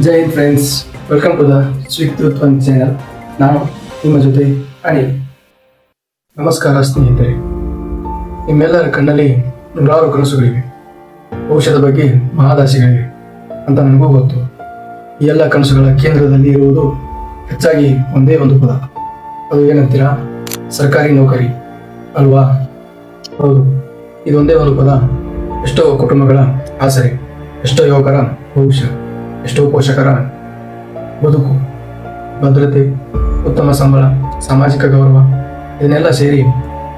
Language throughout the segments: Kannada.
Jai Hind friends welcome to the channel channel ನಾನು ನಿಮ್ಮ ಜೊತೆ ಅನಿಲ್. ನಮಸ್ಕಾರ ಸ್ನೇಹಿತರೆ. ನಿಮ್ಮೆಲ್ಲರ ಕಣ್ಣಲ್ಲಿ ನೂರಾರು ಕನಸುಗಳಿವೆ. ಭವಿಷ್ಯದ ಬಗ್ಗೆ ಮಹಾದಾಸೆಗಳಿವೆ ಅಂತ ನನಗೂ ಗೊತ್ತು. ಈ ಎಲ್ಲ ಕನಸುಗಳ ಕೇಂದ್ರದಲ್ಲಿ ಇರುವುದು ಹೆಚ್ಚಾಗಿ ಒಂದೇ ಒಂದು ಪದ. ಅದು ಏನಂತೀರಾ? ಸರ್ಕಾರಿ ನೌಕರಿ ಅಲ್ವಾ? ಹೌದು. ಇದೊಂದೇ ಒಂದು ಪದ. ಎಷ್ಟೋ ಕುಟುಂಬಗಳ ಆಸರೆ, ಎಷ್ಟೋ ಯುವಕರ ಭವಿಷ್ಯ. ಎಷ್ಟೋ ಪೋಷಕರ ಬದುಕು, ಭದ್ರತೆ, ಉತ್ತಮ ಸಂಬಳ, ಸಾಮಾಜಿಕ ಗೌರವ, ಇದನ್ನೆಲ್ಲ ಸೇರಿ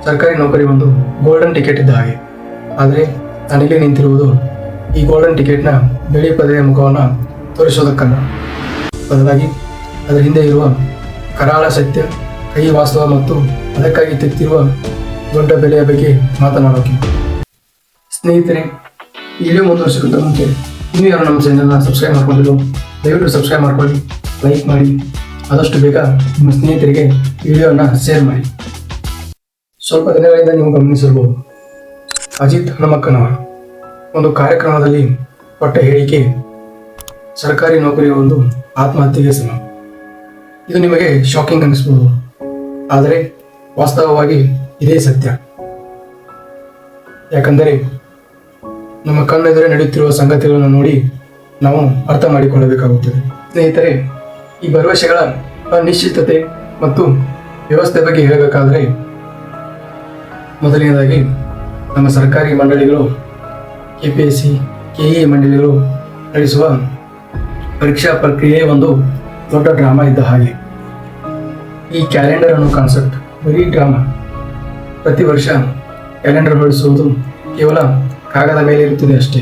ಸರ್ಕಾರಿ ನೌಕರಿ ಒಂದು ಗೋಲ್ಡನ್ ಟಿಕೆಟ್ ಇದ್ದ ಹಾಗೆ. ಆದರೆ ನಾನಿಲ್ಲಿ ನಿಂತಿರುವುದು ಈ ಗೋಲ್ಡನ್ ಟಿಕೆಟ್ನ ಬಿಳಿ ಪದೆಯ ಮುಖವನ್ನು ತೋರಿಸೋದಕ್ಕಲ್ಲ. ಬದಲಾಗಿ ಅದರ ಹಿಂದೆ ಇರುವ ಕರಾಳ ಸತ್ಯ ಕೈ ವಾಸ್ತವ ಮತ್ತು ಅದಕ್ಕಾಗಿ ತೆತ್ತಿರುವ ದೊಡ್ಡ ಬೆಲೆಯ ಬಗ್ಗೆ ಮಾತನಾಡೋಕೆ. ಸ್ನೇಹಿತರೆ ಇಲ್ಲೇ ಮುಂದುವರಿಸಿದ ಮುಂಚೆ ಇನ್ನೂ ಯಾರು ನಮ್ಮ ಚಾನಲ್ನ ಸಬ್ಸ್ಕ್ರೈಬ್ ಮಾಡ್ಕೊಂಡಿದ್ರು ದಯವಿಟ್ಟು ಸಬ್ಸ್ಕ್ರೈಬ್ ಮಾಡ್ಕೊಳ್ಳಿ ಲೈಕ್ ಮಾಡಿ, ಆದಷ್ಟು ಬೇಗ ನಿಮ್ಮ ಸ್ನೇಹಿತರಿಗೆ ವಿಡಿಯೋನ ಶೇರ್ ಮಾಡಿ. ಸ್ವಲ್ಪ ದಿನಗಳಿಂದ ನೀವು ಗಮನಿಸಿರ್ಬೋದು, ಅಜಿತ್ ಹನುಮಕ್ಕನವರು ಒಂದು ಕಾರ್ಯಕ್ರಮದಲ್ಲಿ ಪಟ್ಟ ಹೇಳಿಕೆ, ಸರ್ಕಾರಿ ನೌಕರಿಯ ಒಂದು ಆತ್ಮಹತ್ಯೆಗೆ ಸಮ. ಇದು ನಿಮಗೆ ಶಾಕಿಂಗ್ ಅನ್ನಿಸ್ಬೋದು, ಆದರೆ ವಾಸ್ತವವಾಗಿ ಇದೇ ಸತ್ಯ. ಯಾಕಂದರೆ ನಮ್ಮ ಕಣ್ಣೆದುರೇ ನಡೆಯುತ್ತಿರುವ ಸಂಗತಿಗಳನ್ನು ನೋಡಿ ನಾವು ಅರ್ಥ ಮಾಡಿಕೊಳ್ಳಬೇಕಾಗುತ್ತದೆ. ಸ್ನೇಹಿತರೆ, ಈ ಭರವಸೆಗಳ ಅನಿಶ್ಚಿತತೆ ಮತ್ತು ವ್ಯವಸ್ಥೆ ಬಗ್ಗೆ ಹೇಳಬೇಕಾದರೆ ಮೊದಲನೇದಾಗಿ ನಮ್ಮ ಸರ್ಕಾರಿ ಮಂಡಳಿಗಳು K P S C K E ಮಂಡಳಿಗಳು ನಡೆಸುವ ಪರೀಕ್ಷಾ ಪ್ರಕ್ರಿಯೆ ಒಂದು ದೊಡ್ಡ ಡ್ರಾಮಾ ಇದ್ದ ಹಾಗೆ. ಈ ಕ್ಯಾಲೆಂಡರ್ ಅನ್ನೋ ಕಾನ್ಸೆಪ್ಟ್, ಬರೀ ಡ್ರಾಮಾ. ಪ್ರತಿ ವರ್ಷ ಕ್ಯಾಲೆಂಡರ್ ಬಳಸುವುದು ಕೇವಲ ಕಾಗದ ಮೇಲೆ ಇರುತ್ತದೆ ಅಷ್ಟೇ.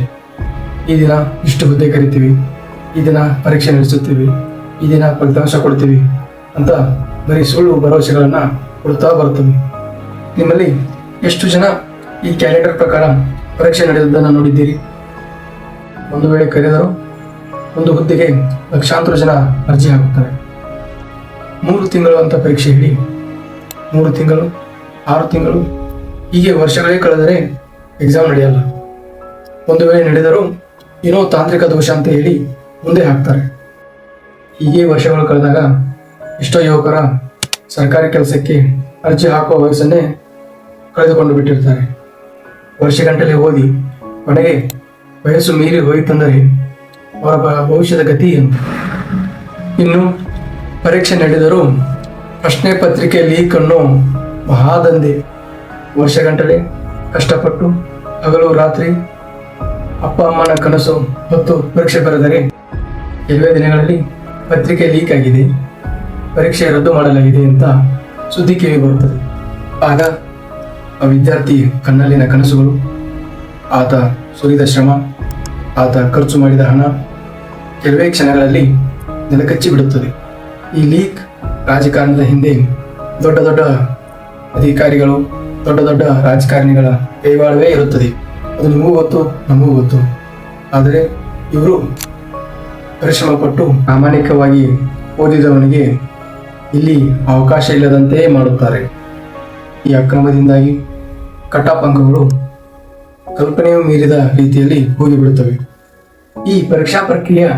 ಈ ದಿನ ಇಷ್ಟು ಹುದ್ದೆ ಕರಿತೀವಿ. ಈ ದಿನ ಪರೀಕ್ಷೆ ನಡೆಸುತ್ತೀವಿ. ಈ ದಿನ ಫಲಿತಾಂಶ ಕೊಡ್ತೀವಿ ಅಂತ ಬರೀ ಸುಳ್ಳು ಭರವಸೆಗಳನ್ನು ಕೊಡ್ತಾ ಬರ್ತೀವಿ ನಿಮ್ಮಲ್ಲಿ ಎಷ್ಟು ಜನ ಈ ಕ್ಯಾಲೆಂಡರ್ ಪ್ರಕಾರ ಪರೀಕ್ಷೆ ನಡೆದದ್ದನ್ನು ನೋಡಿದ್ದೀರಿ? ಒಂದು ವೇಳೆ ಕರೆದರೂ ಒಂದು ಹುದ್ದೆಗೆ ಲಕ್ಷಾಂತರ ಜನ ಅರ್ಜಿ ಹಾಕುತ್ತಾರೆ. ಮೂರು ತಿಂಗಳು ಅಂತ ಪರೀಕ್ಷೆ ಹೇಳಿ, ಮೂರು ತಿಂಗಳು, ಆರು ತಿಂಗಳು, ಹೀಗೆ ವರ್ಷಗಳೇ ಕಳೆದರೆ ಎಕ್ಸಾಮ್ ನಡೆಯಲ್ಲ. ಒಂದು ವೇಳೆ ನಡೆದರೂ ಏನೋ ತಾಂತ್ರಿಕ ದೋಷ ಅಂತ ಹೇಳಿ ಮುಂದೆ ಹಾಕ್ತಾರೆ. ಹೀಗೆ ವರ್ಷಗಳು ಕಳೆದಾಗ ಎಷ್ಟೋ ಯುವಕರ ಸರ್ಕಾರಿ ಕೆಲಸಕ್ಕೆ ಅರ್ಜಿ ಹಾಕುವ ವಯಸ್ಸನ್ನೇ ಕಳೆದುಕೊಂಡು ಬಿಟ್ಟಿರ್ತಾರೆ. ವರ್ಷಗಂಟಲೆ ಓದಿ ಕೊನೆಗೆ ವಯಸ್ಸು ಮೀರಿ ಹೋಯಿತಂದರೆ ಅವರ ಭವಿಷ್ಯದ ಗತಿ ಏನು? ಇನ್ನು ಪರೀಕ್ಷೆ ನಡೆದರೂ ಪ್ರಶ್ನೆ ಪತ್ರಿಕೆ ಲೀಕ್ ಅನ್ನೋ ಮಹಾದಂಧೆ. ವರ್ಷಗಂಟಲೆ ಕಷ್ಟಪಟ್ಟು ಹಗಲು ರಾತ್ರಿ ಅಪ್ಪ, ಅಮ್ಮನ ಕನಸು ಮತ್ತು ಪರೀಕ್ಷೆ ಬರೆದರೆ ಕೆಲವೇ ದಿನಗಳಲ್ಲಿ ಪತ್ರಿಕೆ ಲೀಕ್ ಆಗಿದೆ. ಪರೀಕ್ಷೆ ರದ್ದು ಮಾಡಲಾಗಿದೆ ಅಂತ ಸುದ್ದಿ ಕೇಳಿ ಬರುತ್ತದೆ. ಆಗ ಆ ವಿದ್ಯಾರ್ಥಿ ಕಣ್ಣಲ್ಲಿನ ಕನಸುಗಳು, ಆತ ಸುರಿದ ಶ್ರಮ, ಆತ ಖರ್ಚು ಮಾಡಿದ ಹಣ ಕೆಲವೇ ಕ್ಷಣಗಳಲ್ಲಿ ನೆಲಕಚ್ಚಿ ಬಿಡುತ್ತದೆ. ಈ ಲೀಕ್ ರಾಜಕಾರಣದ ಹಿಂದೆ ದೊಡ್ಡ ದೊಡ್ಡ ಅಧಿಕಾರಿಗಳು, ದೊಡ್ಡ ದೊಡ್ಡ ರಾಜಕಾರಣಿಗಳ ಕೈವಾಡವೇ ಇರುತ್ತದೆ. ಅದು ನಿಮಗೂ ಗೊತ್ತು, ನಮಗೂ ಗೊತ್ತು. ಆದರೆ ಇವರು ಪರಿಶ್ರಮ ಪಟ್ಟು ಪ್ರಾಮಾಣಿಕವಾಗಿ ಓದಿದವನಿಗೆ ಇಲ್ಲಿ ಅವಕಾಶ ಇಲ್ಲದಂತೆಯೇ ಮಾಡುತ್ತಾರೆ. ಈ ಅಕ್ರಮದಿಂದಾಗಿ ಕಟಾಪಂಕಗಳು ಕಲ್ಪನೆಯೂ ಮೀರಿದ ರೀತಿಯಲ್ಲಿ ಹೋಗಿಬಿಡುತ್ತವೆ. ಈ ಪರೀಕ್ಷಾ ಪ್ರಕ್ರಿಯೆಯ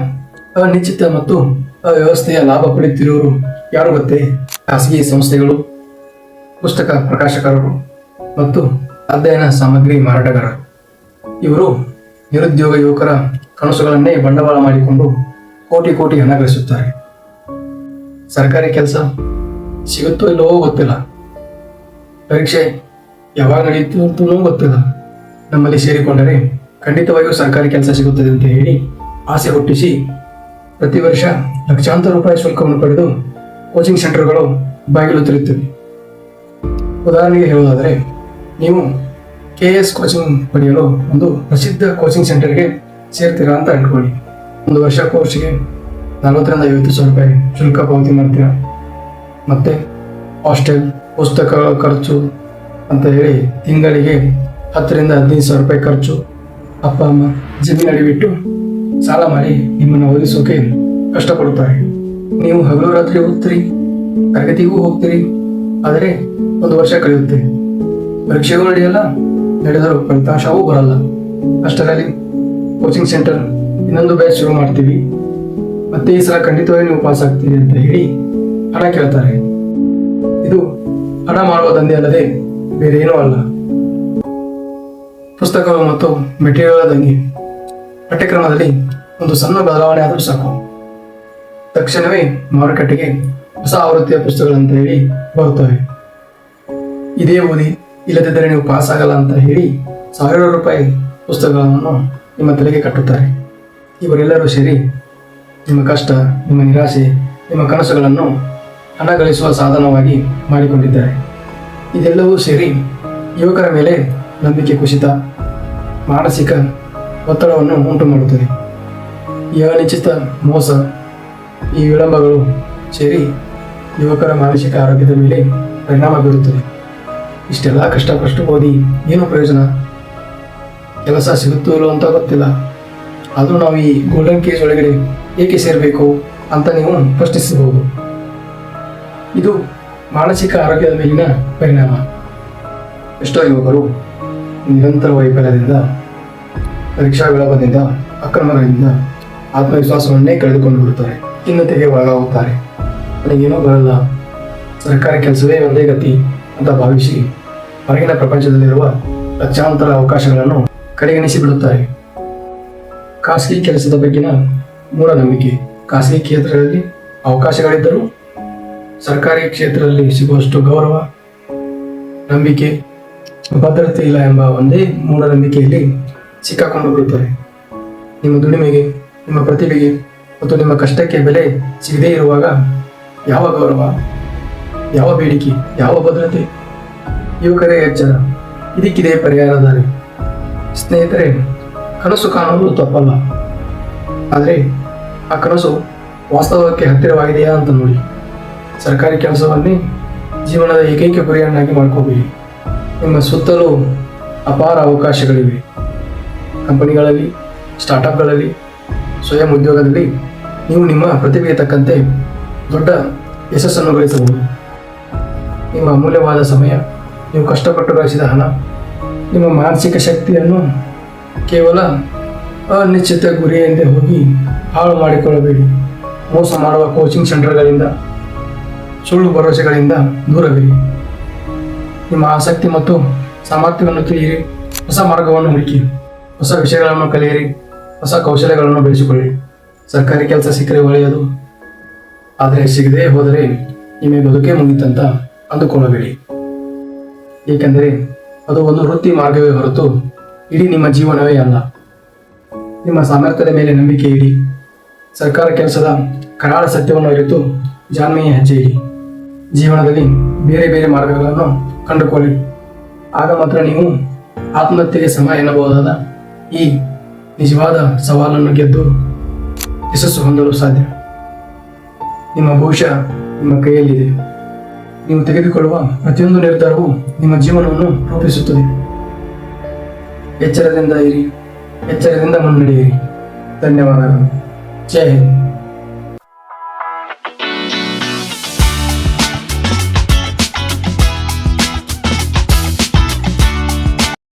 ಅನಿಶ್ಚಿತ ಮತ್ತು ಅವ್ಯವಸ್ಥೆಯ ಲಾಭ ಪಡೆಯುತ್ತಿರುವವರು ಯಾರು ಗೊತ್ತೇ? ಖಾಸಗಿ ಸಂಸ್ಥೆಗಳು, ಪುಸ್ತಕ ಪ್ರಕಾಶಕರು ಮತ್ತು ಅಧ್ಯಯನ ಸಾಮಗ್ರಿ ಮಾರಾಟಗಾರರು. ಇವರು ನಿರುದ್ಯೋಗ ಯುವಕರ ಕನಸುಗಳನ್ನೇ ಬಂಡವಾಳ ಮಾಡಿಕೊಂಡು ಕೋಟಿ ಕೋಟಿ ಹಣ ಗಳಿಸುತ್ತಾರೆ. ಸರ್ಕಾರಿ ಕೆಲಸ ಸಿಗುತ್ತೋ ಇಲ್ಲವೋ ಗೊತ್ತಿಲ್ಲ. ಪರೀಕ್ಷೆ ಯಾವಾಗ ನಡೆಯುತ್ತೋ ಅಂತಲೂ ಗೊತ್ತಿಲ್ಲ. ನಮ್ಮಲ್ಲಿ ಸೇರಿಕೊಂಡರೆ ಖಂಡಿತವಾಗಿಯೂ ಸರ್ಕಾರಿ ಕೆಲಸ ಸಿಗುತ್ತದೆ ಅಂತ ಹೇಳಿ ಆಸೆ ಹುಟ್ಟಿಸಿ ಪ್ರತಿ ವರ್ಷ ಲಕ್ಷಾಂತರ ರೂಪಾಯಿ ಶುಲ್ಕವನ್ನು ಪಡೆದು ಕೋಚಿಂಗ್ ಸೆಂಟರ್ಗಳು ಬಾಗಿಲು ತೆರೆಯುತ್ತವೆ ಉದಾಹರಣೆಗೆ ಹೇಳುವುದಾದರೆ, ನೀವು ಕೆ ಎಸ್ ಕೋಚಿಂಗ್ ಪಡೆಯಲು ಒಂದು ಪ್ರಸಿದ್ಧ ಕೋಚಿಂಗ್ ಸೆಂಟರ್ಗೆ ಸೇರ್ತೀರಾ ಅಂತ ಅಂದ್ಕೊಳ್ಳಿ ಒಂದು ವರ್ಷ ಕೋರ್ಸ್ಗೆ ನಲವತ್ತರಿಂದ ಐವತ್ತು ಸಾವಿರ ರೂಪಾಯಿ ಶುಲ್ಕ ಪಾವತಿ ಮಾಡ್ತೀರಾ? ಮತ್ತೆ ಹಾಸ್ಟೆಲ್ ಪುಸ್ತಕಗಳ ಖರ್ಚು ಅಂತ ಹೇಳಿ ತಿಂಗಳಿಗೆ ಹತ್ತರಿಂದ ಹದಿನೈದು ಸಾವಿರ ರೂಪಾಯಿ ಖರ್ಚು. ಅಪ್ಪ, ಅಮ್ಮ ಜಮೀನು ಅಡಿಬಿಟ್ಟು ಸಾಲ ಮಾಡಿ ನಿಮ್ಮನ್ನು ಓದಿಸೋಕೆ ಕಷ್ಟಪಡುತ್ತಾರೆ. ನೀವು ಹಗಲು ರಾತ್ರಿ ಓದ್ತೀರಿ ತರಗತಿಗೂ ಹೋಗ್ತೀರಿ, ಆದರೆ ಒಂದು ವರ್ಷ ಕಳೆಯುತ್ತೆ. ಪರೀಕ್ಷೆಗೂ ನಡೆಯಲ್ಲ ನಡೆದರೂ ಫಲಿತಾಂಶವೂ ಬರಲ್ಲ. ಅಷ್ಟರಲ್ಲಿ ಕೋಚಿಂಗ್ ಸೆಂಟರ್ ಇನ್ನೊಂದು ಬ್ಯಾಚ್ ಶುರು ಮಾಡ್ತೀವಿ. ಮತ್ತೆ ಈ ಸಲ ಖಂಡಿತವಾಗಿ ನೀವು ಪಾಸ್ ಆಗ್ತೀವಿ ಅಂತ ಹೇಳಿ ಹಣ ಕೇಳ್ತಾರೆ. ಇದು ಹಣ ಮಾಡುವ ದಂಧೆ ಅಲ್ಲದೆ ಬೇರೆ ಅಲ್ಲ. ಪುಸ್ತಕಗಳು ಮತ್ತು ಮೆಟೀರಿಯಲ್ ದಂಗೆ ಪಠ್ಯಕ್ರಮದಲ್ಲಿ ಒಂದು ಸಣ್ಣ ಬದಲಾವಣೆ ಆದರೂ ಸಾಕು. ತಕ್ಷಣವೇ ಮಾರುಕಟ್ಟೆಗೆ ಹೊಸ ಆವೃತ್ತಿಯ ಪುಸ್ತಕಗಳಂತ ಹೇಳಿ ಬರುತ್ತವೆ. ಇದೇ ಓದಿ ಇಲ್ಲದಿದ್ದರೆ ನೀವು ಪಾಸ್ ಆಗಲ್ಲ ಅಂತ ಹೇಳಿ ಸಾವಿರಾರು ರೂಪಾಯಿ ಪುಸ್ತಕಗಳನ್ನು ನಿಮ್ಮ ತಲೆಗೆ ಕಟ್ಟುತ್ತಾರೆ. ಇವರೆಲ್ಲರೂ ಸೇರಿ ನಿಮ್ಮ ಕಷ್ಟ, ನಿಮ್ಮ ನಿರಾಸೆ ನಿಮ್ಮ ಕನಸುಗಳನ್ನು ಹಣ ಗಳಿಸುವ ಸಾಧನವಾಗಿ ಮಾಡಿಕೊಂಡಿದ್ದಾರೆ. ಇದೆಲ್ಲವೂ ಸೇರಿ ಯುವಕರ ಮೇಲೆ ನಂಬಿಕೆ ಕುಸಿತ, ಮಾನಸಿಕ ಒತ್ತಡವನ್ನು ಉಂಟು ಮಾಡುತ್ತದೆ. ಈ ಅನಿಶ್ಚಿತ ಮೋಸ, ಈ ವಿಳಂಬಗಳು ಸೇರಿ ಯುವಕರ ಮಾನಸಿಕ ಆರೋಗ್ಯದ ಮೇಲೆ ಪರಿಣಾಮ ಬೀರುತ್ತದೆ. ಇಷ್ಟೆಲ್ಲ ಕಷ್ಟಪಟ್ಟು ಓದಿ ಏನು ಪ್ರಯೋಜನ? ಕೆಲಸ ಸಿಗುತ್ತೋ ಇಲ್ಲೋ ಅಂತ ಗೊತ್ತಿಲ್ಲ. ಆದರೂ ನಾವು ಈ ಗೋಲ್ಡನ್ ಕೇಜ್ ಒಳಗಡೆ ಏಕೆ ಸೇರಬೇಕು ಅಂತ ನೀವು ಪ್ರಶ್ನಿಸಬಹುದು. ಇದು ಮಾನಸಿಕ ಆರೋಗ್ಯದ ಮೇಲಿನ ಪರಿಣಾಮ. ಎಷ್ಟೋ ಯುವಕರು ನಿರಂತರ ವೈಫಲ್ಯದಿಂದ ಪರೀಕ್ಷಾ ವಿಳಂಬದಿಂದ, ಅಕ್ರಮಗಳಿಂದ ಆತ್ಮವಿಶ್ವಾಸವನ್ನೇ ಕಳೆದುಕೊಂಡು ಬಿಡುತ್ತಾರೆ ಖಿನ್ನತೆಗೆ ಒಳಗಾಗುತ್ತಾರೆ. ನನಗೇನೂ ಬರಲ್ಲ. ಸರ್ಕಾರಿ ಕೆಲಸವೇ ಒಂದೇ ಗತಿ. ಅಂತ ಭಾವಿಸಿ ಹೊರಗಿನ ಪ್ರಪಂಚದಲ್ಲಿರುವ ಲಕ್ಷಾಂತರ ಅವಕಾಶಗಳನ್ನು ಕಡೆಗಣಿಸಿ ಬಿಡುತ್ತಾರೆ. ಖಾಸಗಿ ಕೆಲಸದ ಬಗ್ಗಿನ ಮೂಢನಂಬಿಕೆ. ಖಾಸಗಿ ಕ್ಷೇತ್ರಗಳಲ್ಲಿ ಅವಕಾಶಗಳಿದ್ದರೂ ಸರ್ಕಾರಿ ಕ್ಷೇತ್ರದಲ್ಲಿ ಸಿಗುವಷ್ಟು ಗೌರವ, ನಂಬಿಕೆ, ಭದ್ರತೆ ಇಲ್ಲ ಎಂಬ ಒಂದೇ ಮೂಢನಂಬಿಕೆಯಲ್ಲಿ ಸಿಕ್ಕಾಕೊಂಡು ಬಿಡುತ್ತಾರೆ. ನಿಮ್ಮ ದುಡಿಮೆಗೆ, ನಿಮ್ಮ ಪ್ರತಿಭೆಗೆ ಮತ್ತು ನಿಮ್ಮ ಕಷ್ಟಕ್ಕೆ ಬೆಲೆ ಸಿಗದೇ ಇರುವಾಗ ಯಾವ ಗೌರವ? ಯಾವ ಬೇಡಿಕೆ, ಯಾವ ಭದ್ರತೆ? ಯುವಕರೇ ಎಚ್ಚರ ಇದಕ್ಕಿದೆ ಪರಿಹಾರ ದಾರಿ. ಸ್ನೇಹಿತರೆ, ಕನಸು ಕಾಣುವುದು ತಪ್ಪಲ್ಲ. ಆದರೆ, ಆ ಕನಸು ವಾಸ್ತವಕ್ಕೆ ಹತ್ತಿರವಾಗಿದೆಯಾ ಅಂತ ನೋಡಿ. ಸರ್ಕಾರಿ ಕೆಲಸವನ್ನೇ ಜೀವನದ ಏಕೈಕ ಗುರಿಯನ್ನಾಗಿ ಮಾಡ್ಕೋಬೇಡಿ. ನಿಮ್ಮ ಸುತ್ತಲೂ ಅಪಾರ ಅವಕಾಶಗಳಿವೆ. ಕಂಪನಿಗಳಲ್ಲಿ ಸ್ಟಾರ್ಟಪ್ಗಳಲ್ಲಿ ಸ್ವಯಂ ಉದ್ಯೋಗದಲ್ಲಿ ನೀವು ನಿಮ್ಮ ಪ್ರತಿಭೆಗೆ ತಕ್ಕಂತೆ ದೊಡ್ಡ ಯಶಸ್ಸನ್ನು ಗಳಿಸಬಹುದು. ನಿಮ್ಮ ಅಮೂಲ್ಯವಾದ ಸಮಯ, ನೀವು ಕಷ್ಟಪಟ್ಟು ಗಳಿಸಿದ ಹಣ, ನಿಮ್ಮ ಮಾನಸಿಕ ಶಕ್ತಿಯನ್ನು ಕೇವಲ ಅನಿಶ್ಚಿತ ಗುರಿಯಂತೆ ಹೋಗಿ ಹಾಳು ಮಾಡಿಕೊಳ್ಳಬೇಡಿ. ಮೋಸ ಮಾಡುವ ಕೋಚಿಂಗ್ ಸೆಂಟರ್ಗಳಿಂದ ಸುಳ್ಳು ಭರವಸೆಗಳಿಂದ ದೂರವಿರಿ. ನಿಮ್ಮ ಆಸಕ್ತಿ ಮತ್ತು ಸಾಮರ್ಥ್ಯವನ್ನು ತಿಳಿಯಿರಿ. ಹೊಸ ಮಾರ್ಗವನ್ನು ಹುಡುಕಿ, ಹೊಸ ವಿಷಯಗಳನ್ನು ಕಲಿಯಿರಿ. ಹೊಸ ಕೌಶಲ್ಯಗಳನ್ನು ಬೆಳೆಸಿಕೊಳ್ಳಿ. ಸರ್ಕಾರಿ ಕೆಲಸ ಸಿಕ್ಕರೆ ಒಳ್ಳೆಯದು. ಆದರೆ ಸಿಗದೇ ಹೋದರೆ ನಿಮಗೆ ಬದುಕೇ ಮುಗಿತಂತ ಅಂದುಕೊಳ್ಳಬೇಡಿ. ಏಕೆಂದರೆ ಅದು ಒಂದು ವೃತ್ತಿ ಮಾರ್ಗವೇ ಹೊರತು ಇಡೀ ನಿಮ್ಮ ಜೀವನವೇ ಅಲ್ಲ. ನಿಮ್ಮ ಸಾಮರ್ಥ್ಯದ ಮೇಲೆ ನಂಬಿಕೆ ಇಡಿ. ಸರ್ಕಾರ ಕೆಲಸದ ಕರಾಳ ಸತ್ಯವನ್ನು ಅರಿತು ಜಾನ್ಮೆಯ ಹೆಜ್ಜೆ ಇಡಿ. ಜೀವನದಲ್ಲಿ ಬೇರೆ ಬೇರೆ ಮಾರ್ಗಗಳನ್ನು ಕಂಡುಕೊಳ್ಳಿ. ಆಗ ಮಾತ್ರ ನೀವು ಆತ್ಮಹತ್ಯೆಗೆ ಸಮ ಎನ್ನಬಹುದಾದ ಈ ನಿಜವಾದ ಸವಾಲನ್ನು ಗೆದ್ದು ಯಶಸ್ಸು ಹೊಂದಲು ಸಾಧ್ಯ. ನಿಮ್ಮ ಭವಿಷ್ಯ ನಿಮ್ಮ ಕೈಯಲ್ಲಿದೆ. ನೀವು ತೆಗೆದುಕೊಳ್ಳುವ ಪ್ರತಿಯೊಂದು ನಿರ್ಧಾರವು ನಿಮ್ಮ ಜೀವನವನ್ನು ರೂಪಿಸುತ್ತದೆ. ಎಚ್ಚರದಿಂದ ಇರಿ. ಎಚ್ಚರದಿಂದ ಮುನ್ನಡೆಯಿರಿ. ಧನ್ಯವಾದಗಳು. ಜೈ ಹಿಂದ್.